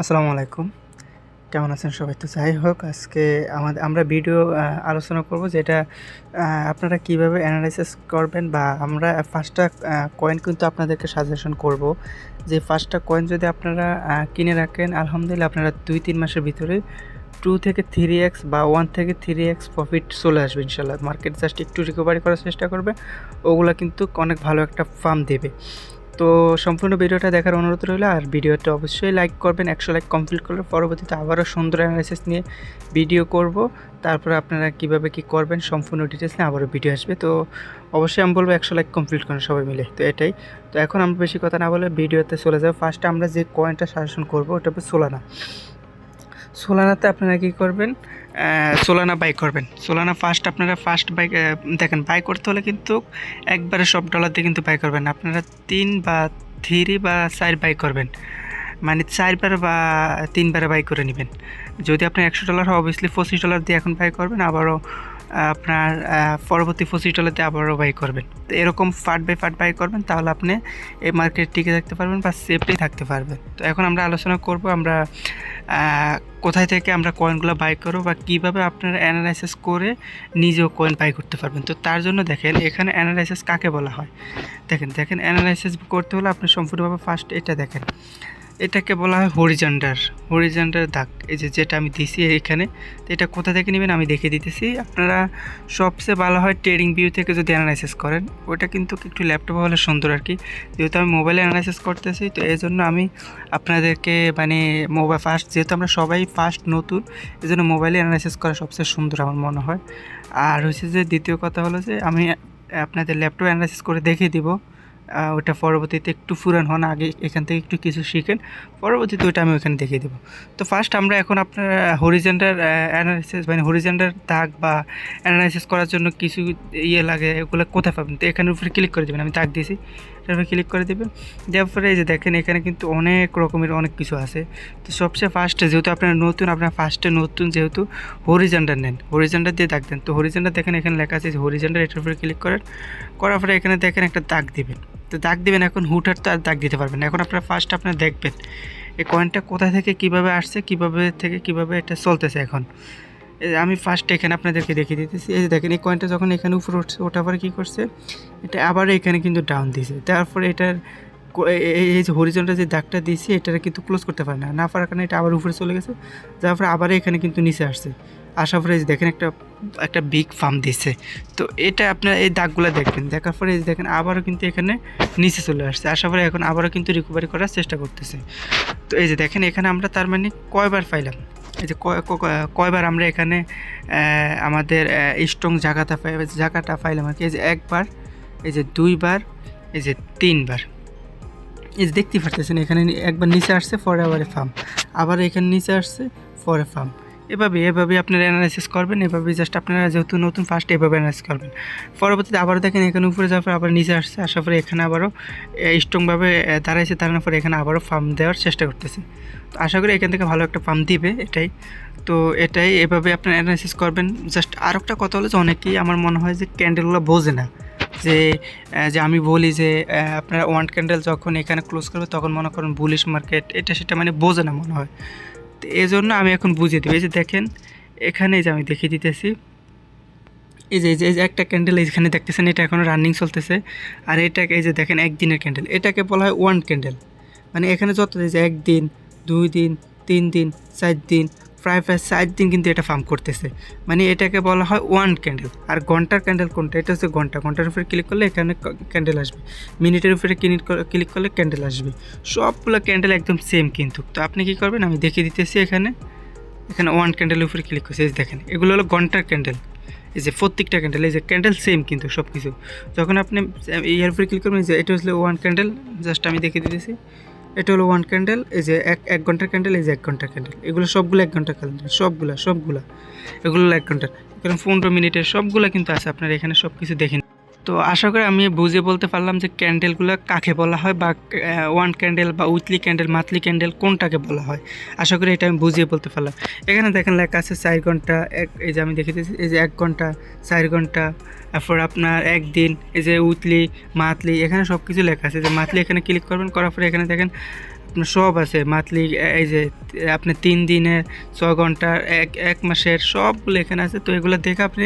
আসসালামু আলাইকুম। কেমন আছেন সবাই? তো যাই হোক, আজকে আমাদের আমরা ভিডিও আলোচনা করব যেটা আপনারা কীভাবে অ্যানালাইসিস করবেন বা আমরা ফার্স্টটা কয়েন কিন্তু আপনাদেরকে সাজেশন করব। যে ফার্স্টটা কয়েন যদি আপনারা কিনে রাখেন, আলহামদুলিল্লাহ আপনারা দুই, তিন মাসের ভিতরে টু থেকে থ্রি এক্স বা ওয়ান থেকে থ্রি এক্স প্রফিট চলে আসবে ইনশাল্লাহ মার্কেট জাস্ট একটু রিকভারি করার চেষ্টা করবে, ওগুলো কিন্তু অনেক ভালো একটা ফার্ম দেবে। তো সম্পূর্ণ ভিডিওটা দেখার অনুরোধ রইল, আর ভিডিওটা অবশ্যই লাইক করবেন, একশো লাইক কমপ্লিট করলে পরবর্তীতে আবারও সুন্দর অ্যানালাইসিস নিয়ে ভিডিও করব। তারপরে আপনারা কীভাবে কি করবেন সম্পূর্ণ ডিটেলস নিয়ে আবারও ভিডিও আসবে। তো অবশ্যই আমি বলব একশো লাইক কমপ্লিট করেন সবাই মিলে, তো এটাই। তো এখন আমরা বেশি কথা না বলে ভিডিওতে চলে যাব। ফার্স্টে আমরা যে কয়েনটা সাজেশন করব, ওটা হবে সোলানা সোলানাতে আপনারা কী করবেন? সোলানা বাই করবেন। সোলানা ফার্স্ট আপনারা ফার্স্ট বাই দেখেন বাই করতে হলে কিন্তু একবারে সব ডলার দিয়ে কিন্তু বাই করবেন। আপনারা তিন বা থ্রি বা চার বাই করবেন। মানে চারবার বা তিনবার বাই করে নেবেন। যদি আপনার একশো ডলার হয় অবভিয়াসলি পঁচিশ ডলার দিয়ে এখন বাই করবেন। আবারও আপনার পরবর্তী পঁচিশ দিয়ে আবারও বাই করবেন। তো এরকম ফাট বাই ফাট বাই করবেন, তাহলে আপনি এই মার্কেট টিকে থাকতে পারবেন বা সেফলি থাকতে পারবেন। তো এখন আমরা আলোচনা করব আমরা কোথায় থেকে আমরা কয়েনগুলো বাই করব বা কীভাবে আপনারা অ্যানালাইসিস করে নিজেও কয়েন বাই করতে পারবেন। তো তার জন্য দেখেন, এখানে অ্যানালাইসিস কাকে বলা হয়? দেখেন দেখেন অ্যানালাইসিস করতে হলে আপনি সম্পূর্ণভাবে ফার্স্ট এটা দেখেন। এটাকে বলা হয় হরিজেন্ডার হরিজেন্ডার দাগ। এই যে যেটা আমি দিছি এখানে, তো এটা কোথা থেকে নেবেন আমি দেখে দিতেছি। আপনারা সবচেয়ে ভালো হয় ট্রেডিং ভিউ থেকে যদি অ্যানালাইসিস করেন, ওটা কিন্তু একটু ল্যাপটপে হলে সুন্দর আর কি। যেহেতু আমি মোবাইলে অ্যানালাইসিস করতেছি, তো এই জন্য আমি আপনাদেরকে মানে মোবাইল ফার্স্ট যেহেতু আমরা সবাই ফার্স্ট নতুন এই জন্য মোবাইলে অ্যানালাইসিস করা সবচেয়ে সুন্দর আমার মনে হয়। আর হচ্ছে যে দ্বিতীয় কথা হলো যে আমি আপনাদের ল্যাপটপ অ্যানালাইসিস করে দেখিয়ে দিব। ওটা পরবর্তীতে একটু ফুরান হন, আগে এখান থেকে একটু কিছু শিখেন। পরবর্তীতে ওটা আমি ওখানে দেখিয়ে দেবো। তো ফার্স্ট আমরা এখন আপনার হরিজেন্ডার অ্যানালাইসিস মানে হরিজেন্ডার দাগ বা অ্যানালাইসিস করার জন্য কিছু ইয়ে লাগে এগুলো কোথায় পাবেন? তো এখানের উপরে ক্লিক করে দেবেন, আমি দাগ দিয়েছি। এটার উপরে ক্লিক করে দেবেন। দেওয়ার পরে এই যে দেখেন, এখানে কিন্তু অনেক রকমের অনেক কিছু আছে। তো সবচেয়ে ফার্স্টে যেহেতু আপনার নতুন, আপনার ফার্স্টে নতুন যেহেতু হরিজেন্ডার নেন হরিজেন্ডার দিয়ে দাগ দেন। তো হরিজেন্ডার দেখেন এখানে লেখা আছে যে হরিজেন্ডার এটার উপরে ক্লিক করেন। করার পরে এখানে দেখেন একটা দাগ দিবেন। তো দাগ দেবেন, এখন হুটার তো আর দাগ দিতে পারবেন না। এখন আপনারা ফার্স্ট আপনার দেখবেন, এই কয়েনটা কোথা থেকে কীভাবে আসছে, কীভাবে থেকে কীভাবে এটা চলতেছে এখন। আমি ফার্স্ট এখানে আপনাদেরকে দেখিয়ে দিতেছি। এই দেখেন, এই কয়েনটা যখন এখানে উপরে উঠছে ওঠার পরে কী করছে, এটা আবার এখানে কিন্তু ডাউন দিয়েছে তারপরে এটার এই যে হরিজনটা যে দাগটা দিয়েছি এটা কিন্তু ক্লোজ করতে পারে না। না পারার কারণে এটা আবার উপরে চলে গেছে। যার পরে আবার এখানে কিন্তু নিচে আসছে। আসার পরে দেখেন একটা একটা বিগ ফার্ম দিচ্ছে তো এটা আপনার এই দাগগুলো দেখবেন। দেখার পরে দেখেন আবারও কিন্তু এখানে নিচে চলে আসছে। আসার পরে এখন আবারও কিন্তু রিকভারি করার চেষ্টা করতেছে। তো এই যে দেখেন এখানে আমরা তার মানে কয়বার পাইলাম? এই যে কয়বার আমরা এখানে আমাদের স্ট্রং জায়গাটা জায়গাটা পাইলাম আর কি। এই যে একবার, এই যে দুইবার, এই যে তিনবার। এই যে দেখতে পারতেছেন, এখানে একবার নিচে আসছে, পরে আবার ফার্ম আবার এখানে নিচে আসছে, পরে ফার্ম এভাবে এভাবে আপনারা অ্যানালাইসিস করবেন, এভাবে জাস্ট আপনারা যেহেতু নতুন ফার্স্ট এভাবে অ্যানালাইসিস করবেন। পরবর্তীতে আবারও দেখেন, এখানে উপরে যাওয়ার পর আবার নিচে আসছে, আসার পরে এখানে আবারও স্ট্রংভাবে দাঁড়াইছে, দাঁড়ানোর পরে এখানে আবারও ফার্ম দেওয়ার চেষ্টা করতেছে তো আশা করি এখান থেকে ভালো একটা ফার্ম দিবে এটাই। তো এটাই, এভাবে আপনারা অ্যানালাইসিস করবেন। জাস্ট আর একটা কথা হলো যে, অনেকেই আমার মনে হয় যে ক্যান্ডেলগুলো বোঝে না। যে যে আমি বলি যে আপনার ওয়ান ক্যান্ডেল যখন এখানে ক্লোজ করবে তখন মনে করেন বুলিশ মার্কেট এটা সেটা মানে বোঝে না মনে হয়। তো এই জন্য আমি এখন বুঝিয়ে দেবো। এই যে দেখেন, এখানে যে আমি দেখিয়ে দিতেছি। এই যে এই যে এই যে একটা ক্যান্ডেল এইখানে দেখতেছেন, এটা এখনও রানিং চলতেছে। আর এটাকে, এই যে দেখেন, একদিনের ক্যান্ডেল এটাকে বলা হয় ওয়ান ক্যান্ডেল মানে এখানে যত যে, একদিন, দুই দিন, তিন দিন, চার দিন প্রায় প্রায় চার দিন কিন্তু এটা ফার্ম করতেছে। মানে এটাকে বলা হয় ওয়ান ক্যান্ডেল আর ঘণ্টার ক্যান্ডেল কোনটা? এটা হচ্ছে ঘণ্টা। ঘণ্টার উপরে ক্লিক করলে এখানে ক্যান্ডেল আসবে। মিনিটের উপরে ক্লিক ক্লিক করলে ক্যান্ডেল আসবে। সবগুলো ক্যান্ডেল একদম সেম কিন্তু। তো আপনি কি করবেন? আমি দেখিয়ে দিতেছি এখানে। এখানে ওয়ান ক্যান্ডেলের উপরে ক্লিক করছে। এই দেখেন, এগুলো হলো ঘণ্টার ক্যান্ডেল এই যে প্রত্যেকটা ক্যান্ডেল এই যে ক্যান্ডেল সেম কিন্তু সব কিছু যখন আপনি ইয়ার উপরে ক্লিক করবেন যে এটা হচ্ছে ওয়ান ক্যান্ডেল জাস্ট আমি দেখিয়ে দিতেছি। এটা হলো ওয়ান ক্যান্ডেল এই যে এক এক ঘণ্টার ক্যান্ডেল এই যে এক ঘণ্টার ক্যান্ডেল এগুলো সবগুলো এক ঘণ্টার ক্যান্ডেল সবগুলো সবগুলো। এগুলো এক ঘণ্টার। কারণ পনেরো মিনিটের সবগুলো কিন্তু আছে, আপনার এখানে সব কিছু দেখে নিন। তো আশা করি আমি বুঝে বলতে পারলাম যে ক্যান্ডেলগুলো কাকে বলা হয় বা ওয়ান ক্যান্ডেল বা উইকলি ক্যান্ডেল মান্থলি ক্যান্ডেল কোনটাকে বলা হয়। আশা করি এটা আমি বুঝিয়ে বলতে পারলাম। এখানে দেখেন লেখা আছে চার ঘণ্টা, এক, এই যে আমি দেখে দিয়েছি, এই যে এক ঘণ্টা, চার ঘণ্টা, তারপর আপনার একদিন, এই যে উইকলি মান্থলি এখানে সব কিছু লেখা আছে। যে মান্থলি এখানে ক্লিক করবেন, করার পরে এখানে দেখেন সব আছে, মান্থলি এই যে, আপনি তিন দিনের ছ ঘণ্টার এক এক মাসের সবগুলো এখানে আছে, তো এগুলো দেখে আপনি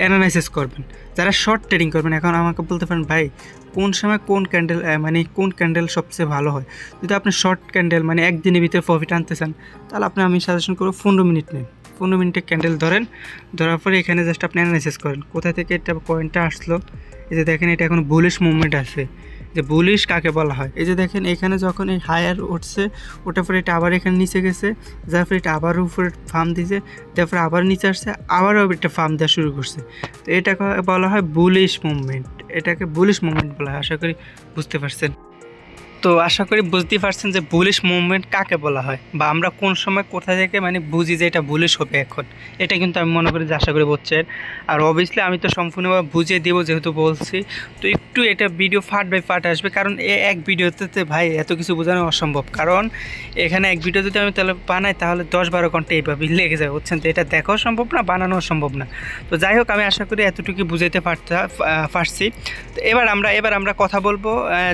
অ্যানালাইসিস করবেন। যারা শর্ট ট্রেডিং করবেন, এখন আমাকে বলতে পারেন, ভাই, কোন সময় কোন ক্যান্ডেল মানে কোন ক্যান্ডেল সবচেয়ে ভালো হয়? যদি আপনি শর্ট ক্যান্ডেল মানে একদিনের ভিতরে প্রফিট আনতে চান, তাহলে আপনি আমি সাজেশন করব পনেরো মিনিট নেন। পনেরো মিনিটে ক্যান্ডেল ধরেন, ধরার পরে এখানে জাস্ট আপনি অ্যানালাইসিস করেন, কোথা থেকে এটা কয়েনটা আসলো? এই যে দেখেন এটা এখন বুলিশ মুভমেন্ট আছে। যে বুলিশ কাকে বলা হয়? এই যে দেখেন এখানে যখন এই হায়ার উঠছে, ওটার পরে এটা আবার এখানে নিচে গেছে, যার ফলে এটা আবার উপরে ফার্ম দিয়েছে তারপরে আবার নিচে আসছে আবারও একটা ফার্ম দেওয়া শুরু করছে। তো এটাকে বলা হয় বুলিশ মুভমেন্ট এটাকে বুলিশ মুভমেন্ট বলা হয়, আশা করি বুঝতে পারছেন। তো আশা করি বুঝতেই পারছেন যে বুলিশ মুভমেন্ট কাকে বলা হয় বা আমরা কোন সময় কোথা থেকে মানে বুঝি যে এটা বুলিশ হবে এখন। এটা কিন্তু আমি মনে করি যে আশা করি বুঝছেন। আর অবভিয়াসলি আমি তো সম্পূর্ণভাবে বুঝিয়ে দেবো যেহেতু বলছি। তো একটু এটা ভিডিও ফাট বাই ফাট আসবে কারণ এ এক ভিডিওতে ভাই এত কিছু বোঝানো অসম্ভব। কারণ এখানে এক ভিডিও যদি আমি তাহলে বানাই তাহলে দশ বারো ঘণ্টা এইভাবে লেগে যাবে বুঝছেন। তো এটা দেখাও সম্ভব না, বানানোও সম্ভব না। তো যাই হোক আমি আশা করি এতটুকু বুঝাইতে পারতা পারছি। তো এবার আমরা এবার আমরা কথা বলব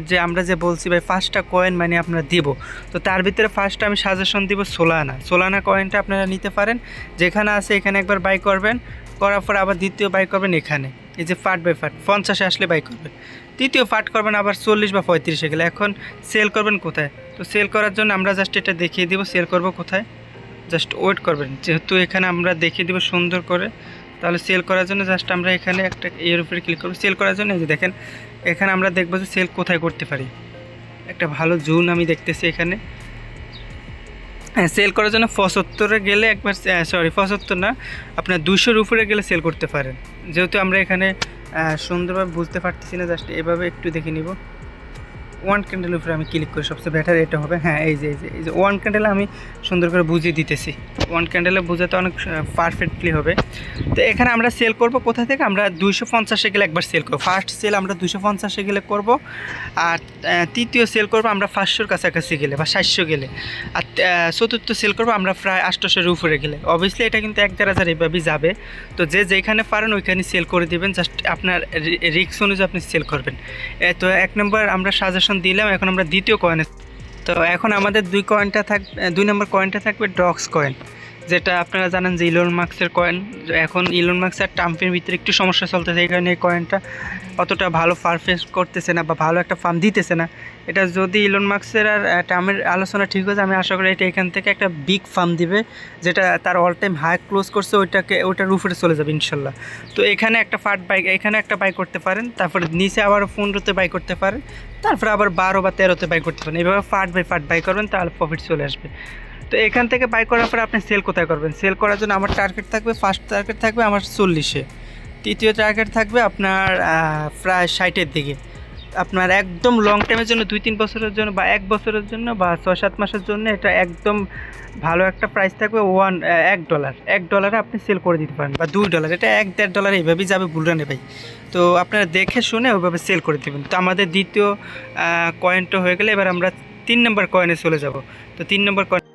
যে আমরা যে বলছি ভাই ফার্স্টটা কয়েন মানে আপনারা দিব। তো তার ভিতরে ফার্স্ট আমি সাজেশন দিব সোলানা সোলানা কয়েনটা আপনারা নিতে পারেন। যেখানে আছে এখানে একবার বাই করবেন। করার পর আবার দ্বিতীয় বাই করবেন এখানে। এই যে ফাট বাই ফাট পঞ্চাশে আসলে বাই করবেন। তৃতীয় ফাট করবেন আবার চল্লিশ বা পঁয়ত্রিশে গেলে। এখন সেল করবেন কোথায়? তো সেল করার জন্য আমরা জাস্ট এটা দেখিয়ে দিব সেল করব কোথায়? জাস্ট ওয়েট করবেন। যেহেতু এখানে আমরা দেখিয়ে দিব সুন্দর করে। তাহলে সেল করার জন্য জাস্ট আমরা এখানে একটা এর উপরে ক্লিক করব। সেল করার জন্য এই যে দেখেন, এখানে আমরা দেখব যে সেল কোথায় করতে পারি। একটা ভালো জুন আমি দেখতেছি এখানে। হ্যাঁ সেল করার জন্য পঁচাত্তরে গেলে একবার সরি পঁচাত্তর না, আপনার দুশোর উপরে গেলে সেল করতে পারেন। যেহেতু আমরা এখানে সুন্দরভাবে বুঝতে পারতেছি না জাস্ট এভাবে একটু দেখে নিব। ওয়ান ক্যান্ডেল উপরে আমি ক্লিক করি, সবচেয়ে বেটার এটা হবে। হ্যাঁ এই যে এই যে এই যে ওয়ান ক্যান্ডেলে আমি সুন্দর করে বুঝিয়ে দিতেছি। ওয়ান ক্যান্ডেলে বোঝাতে অনেক পারফেক্টলি হবে। তো এখানে আমরা সেল করব কোথা থেকে? আমরা দুইশো পঞ্চাশে গেলে একবার সেল করব। ফার্স্ট সেল আমরা দুশো পঞ্চাশে গেলে করব আর তৃতীয় সেল করব আমরা পাঁচশোর কাছাকাছি গেলে বা সাতশো গেলে। আর চতুর্থ সেল করব আমরা প্রায় আটশোশোর উপরে গেলে। অবভিয়াসলি এটা কিন্তু এক দেড় হাজার এইভাবেই যাবে। তো যে যেখানে পারেন ওইখানে সেল করে দিবেন। জাস্ট আপনার রিক্স অনুযায়ী আপনি সেল করবেন। তো এক নম্বর আমরা সাজেশন দিলাম, এখন আমরা দ্বিতীয় কয়েনে তো এখন আমাদের দুই কয়েনটা থাক দুই নম্বর কয়েনটা থাকবে ডক্স কয়েন যেটা আপনারা জানেন যে ইলন মার্কসের কয়েন এখন ইলন মার্কস আর ট্রাম্পের ভিতরে একটু সমস্যা চলতেছে, এই কারণে এই কয়েনটা অতটা ভালো পারফেস করতেছে না বা ভালো একটা ফার্ম দিতেছে না। এটা যদি ইলন মার্কসের আর ট্রাম্পের আলোচনা ঠিক হয়ে যায়, আমি আশা করি এটা এখান থেকে একটা বিগ ফার্ম দিবে, যেটা তার অল টাইম হাই ক্লোজ করছে, ওইটাকে, ওইটার উপরে চলে যাবে ইনশাল্লাহ। তো এখানে একটা ফার্ট বাইক এখানে একটা বাই করতে পারেন, তারপরে নিচে আবার পনেরোতে বাই করতে পারেন, তারপরে আবার বারো বা তেরোতে বাই করতে পারেন। এইভাবে ফার্ট বাই ফার্ট বাই করবেন, তাহলে প্রফিট চলে আসবে। তো এখান থেকে বাই করার পরে আপনি সেল কোথায় করবেন? সেল করার জন্য আমার টার্গেট থাকবে ফার্স্ট টার্গেট থাকবে আমার চল্লিশে। তৃতীয় টার্গেট থাকবে আপনার প্রায় ষাটের দিকে। আপনার একদম লং টাইমের জন্য, দুই তিন বছরের জন্য বা এক বছরের জন্য বা ছয় সাত মাসের জন্য এটা একদম ভালো একটা প্রাইস থাকবে ওয়ান এক ডলার এক ডলারে আপনি সেল করে দিতে পারেন বা দুই ডলার এটা এক, দেড় ডলার এইভাবেই যাবে বুলরানে ভাই। তো আপনারা দেখে শুনে ওইভাবে সেল করে দেবেন। তো আমাদের দ্বিতীয় কয়েনটা হয়ে গেলে এবার আমরা তিন নম্বর কয়েনে চলে যাব। তো তিন নম্বর কয়েন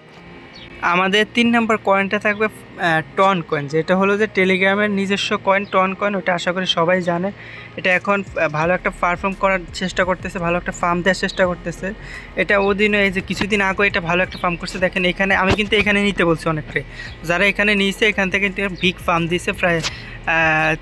আমাদের তিন নম্বর কয়েনটা থাকবে টন কয়েন যেটা হলো যে টেলিগ্রামের নিজস্ব কয়েন টন কয়েন ওটা আশা করি সবাই জানে। এটা এখন ভালো একটা পারফর্ম করার চেষ্টা করতেছে, ভালো একটা ফার্ম দেওয়ার চেষ্টা করতেছে। এটা ওদিনও এই যে কিছুদিন আগে এটা ভালো একটা ফার্ম করছে, দেখেন এখানে, আমি কিন্তু এখানে নিতে বলছি অনেকটাই যারা এখানে নিয়েছে, এখান থেকে কিন্তু বিগ ফার্ম দিয়েছে প্রায়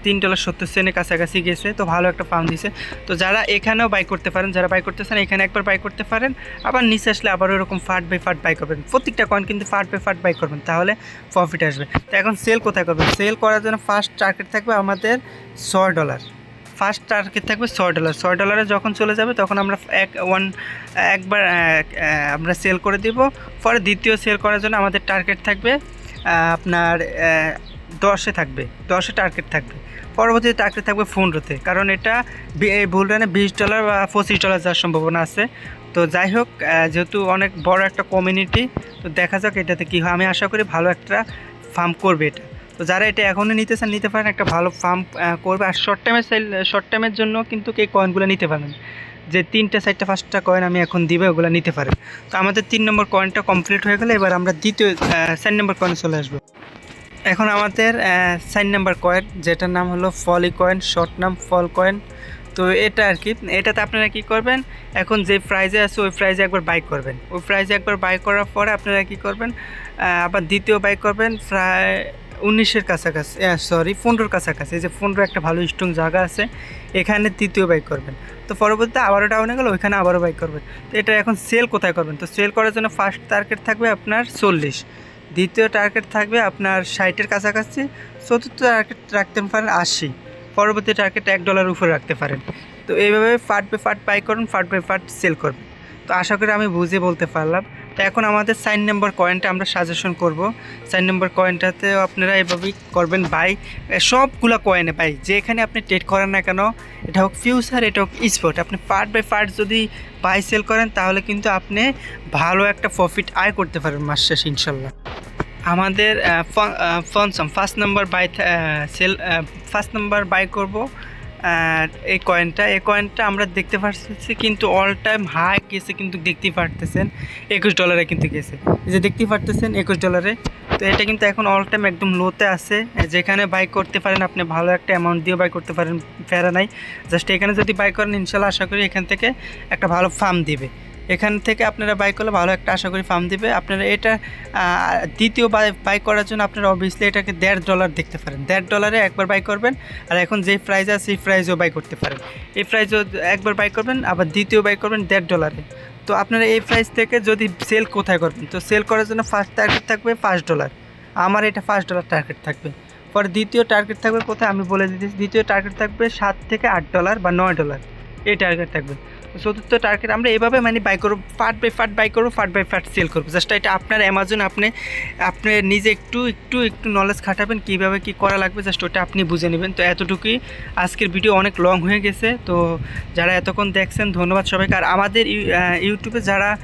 তিন ডলার সত্তর সেন্টের কাছাকাছি গেছে, তো ভালো একটা ফার্ম দিয়েছে তো যারা এখানেও বাই করতে পারেন, যারা বাই করতেছেন, এখানে একবার বাই করতে পারেন, আবার নিচে আসলে আবার ওরকম ফাট বাই ফাট বাই করবেন। প্রত্যেকটা কয়েন কিন্তু ফাট বাই ফাট বাই করবেন, তাহলে প্রফিট আসবে। তো এখন সেল কোথায় করবেন সেল করার জন্য ফার্স্ট টার্গেট থাকবে আমাদের ছয় ডলার ফার্স্ট টার্গেট থাকবে ছয় ডলার ছয় ডলারে যখন চলে যাবে, তখন আমরা এক ওয়ান একবার আমরা সেল করে দিব। পরে দ্বিতীয় সেল করার জন্য আমাদের টার্গেট থাকবে আপনার দশে থাকবে। দশে টার্গেট থাকবে। পরবর্তীতে টার্গেট থাকবে পনেরোতে। কারণ এটা ভুল রানে বিশ ডলার বা পঁচিশ ডলার যাওয়ার সম্ভাবনা আছে। তো যাই হোক যেহেতু অনেক বড় একটা কমিউনিটি তো দেখা যাক এটাতে কী হয়। আমি আশা করি ভালো একটা ফার্ম করবে এটা। তো যারা এটা এখনও নিতে চান নিতে পারেন, একটা ভালো ফার্ম করবে। আর শর্ট টাইমের সেল শর্ট টাইমের জন্য কিন্তু এই কয়েনগুলো নিতে পারেন যে তিনটা, চারটা, পাঁচটা কয়েন আমি এখন দিবে, ওগুলো নিতে পারেন তো আমাদের তিন নম্বর কয়েনটা কমপ্লিট হয়ে গেলে এবার আমরা দ্বিতীয় চার নম্বর কয়েনে চলে আসব। এখন আমাদের চার নাম্বার কয়েন যেটার নাম হলো ফলি কয়েন শর্ট নাম ফল কয়েন তো এটা আর কি এটাতে আপনারা কি করবেন? এখন যে প্রাইজে আছে, ওই প্রাইজে একবার বাই করবেন। ওই প্রাইজে একবার বাইক করার পরে আপনারা কি করবেন? আবার দ্বিতীয় বাইক করবেন প্রায় উনিশের কাছাকাছি সরি পনেরোর কাছাকাছি। এই যে পনেরো একটা ভালো স্ট্রং জায়গা আছে, এখানে দ্বিতীয় বাইক করবেন। তো পরবর্তীতে আবারও ডাউনে গেলে, ওইখানে আবারও বাইক করবেন। তো এটা এখন সেল কোথায় করবেন? তো সেল করার জন্য ফার্স্ট টার্গেট থাকবে আপনার চল্লিশ। দ্বিতীয় টার্গেট থাকবে আপনার ষাটের কাছাকাছি। চতুর্থ টার্গেট রাখতে পারেন আশি। পরবর্তী টার্গেট এক ডলার উপরে রাখতে পারেন। তো এইভাবে ফাট বাই ফাট বাই করুন ফাট বাই ফাট সেল করবেন। তো আশা করি আমি বুঝে বলতে পারলাম। তো এখন আমাদের সাইন নম্বর কয়েনটা আমরা সাজেশন করব। সাইন নম্বর কয়েনটাতেও আপনারা এভাবেই করবেন। বাই সবগুলো কয়েনে বাই যেখানে আপনি ট্রেড করেন না কেন, এটা হোক ফিউচার এটা হোক স্পট আপনি পার্ট বাই পার্ট যদি বাই সেল করেন, তাহলে কিন্তু আপনি ভালো একটা প্রফিট আয় করতে পারেন মাস শেষ, ইনশাল্লাহ। আমাদের ফনসাম first number buy sell first number buy করব এই কয়েনটা এই কয়েনটা আমরা দেখতে পাচ্ছি কিন্তু অল টাইম হাই গেছে কিন্তু দেখতেই পারতেছেন, একুশ ডলারে কিন্তু গেছে। যে দেখতেই পারতেছেন একুশ ডলারে তো এটা কিন্তু এখন অল টাইম একদম লোতে আছে। যেখানে বাই করতে পারেন আপনি ভালো একটা অ্যামাউন্ট দিয়ে বাই করতে পারেন, ফেরা নাই। জাস্ট এখানে যদি বাই করেন, ইনশাল্লাহ আশা করি এখান থেকে একটা ভালো ফার্ম দিবে। এখান থেকে আপনারা বাই করলে ভালো একটা আশা করি ফার্ম দিবে। আপনারা এটা দ্বিতীয় বাই করার জন্য আপনারা অবভিয়াসলি এটাকে দেড় ডলার দেখতে পারেন। দেড় ডলারে একবার বাই করবেন আর এখন যে প্রাইস আছে সেই প্রাইসও বাই করতে পারেন। এই প্রাইসও একবার বাই করবেন, আবার দ্বিতীয় বাই করবেন দেড় ডলারে তো আপনারা এই প্রাইস থেকে যদি সেল কোথায় করবেন, তো সেল করার জন্য ফার্স্ট টার্গেট থাকবে পাঁচ ডলার আমার এটা পাঁচ ডলার টার্গেট থাকবে। পরে দ্বিতীয় টার্গেট থাকবে কোথায় আমি বলে দিতেছি। দ্বিতীয় টার্গেট থাকবে সাত থেকে আট ডলার বা নয় ডলার এই টার্গেট থাকবে। চতুর্থ টার্গেট আমরা এভাবে মানে বাই করব ফাট বাই ফাট বাই করব ফাট বাই ফাট সেল করব। জাস্ট এটা আপনার অ্যামাজন আপনি আপনি নিজে একটু একটু একটু নলেজ খাটাবেন, কীভাবে কী করা লাগবে জাস্ট ওটা আপনি বুঝে নেবেন। তো এতটুকুই, আজকের ভিডিও অনেক লং হয়ে গেছে। তো যারা এতক্ষণ দেখছেন, ধন্যবাদ সবাইকে। আর আমাদের ইউ- ইউটিউবে যারা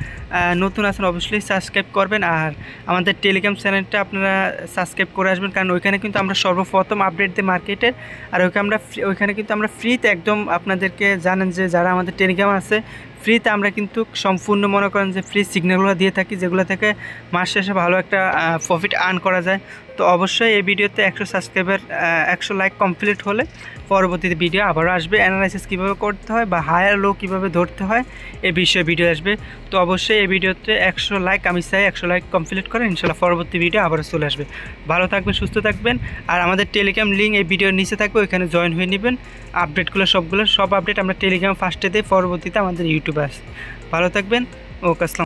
নতুন আছেন, অবশ্যই সাবস্ক্রাইব করবেন। আর আমাদের টেলিগ্রাম চ্যানেলটা আপনারা সাবস্ক্রাইব করে আসবেন। কারণ ওইখানে কিন্তু আমরা সর্বপ্রথম আপডেট দিই মার্কেটের আর ওইখানে আমরা ওইখানে কিন্তু আমরা ফ্রিতে একদম আপনাদেরকে জানেন যে, যারা আমাদের টেলিগ্রাম আছে। ফ্রিতে আমরা কিন্তু সম্পূর্ণ মনে করেন যে ফ্রি সিগন্যালগুলো দিয়ে থাকি, যেগুলো থেকে মাস শেষে ভালো একটা প্রফিট আর্ন করা যায়। তো অবশ্যই এই ভিডিওতে একশো সাবস্ক্রাইবার একশো লাইক কমপ্লিট হলে পরবর্তীতে ভিডিও আবারও আসবে। অ্যানালাইসিস কীভাবে করতে হয় বা হায়ার লো কীভাবে ধরতে হয় এ বিষয়ে ভিডিও আসবে। তো অবশ্যই এই ভিডিওতে একশো লাইক আমি চাই, একশো লাইক কমপ্লিট করে ইনশাল্লাহ পরবর্তী ভিডিও আবারও চলে আসবে। ভালো থাকবেন, সুস্থ থাকবেন। আর আমাদের টেলিগ্রাম লিঙ্ক এই ভিডিওর নিচে থাকবে, ওইখানে জয়েন হয়ে নেবেন। আপডেটগুলো সবগুলো, সব আপডেট আমরা টেলিগ্রাম ফার্স্টে দিই, পরবর্তীতে আমাদের ইউটিউবে আসে। ভালো থাকবেন। ওকে, আসসালাম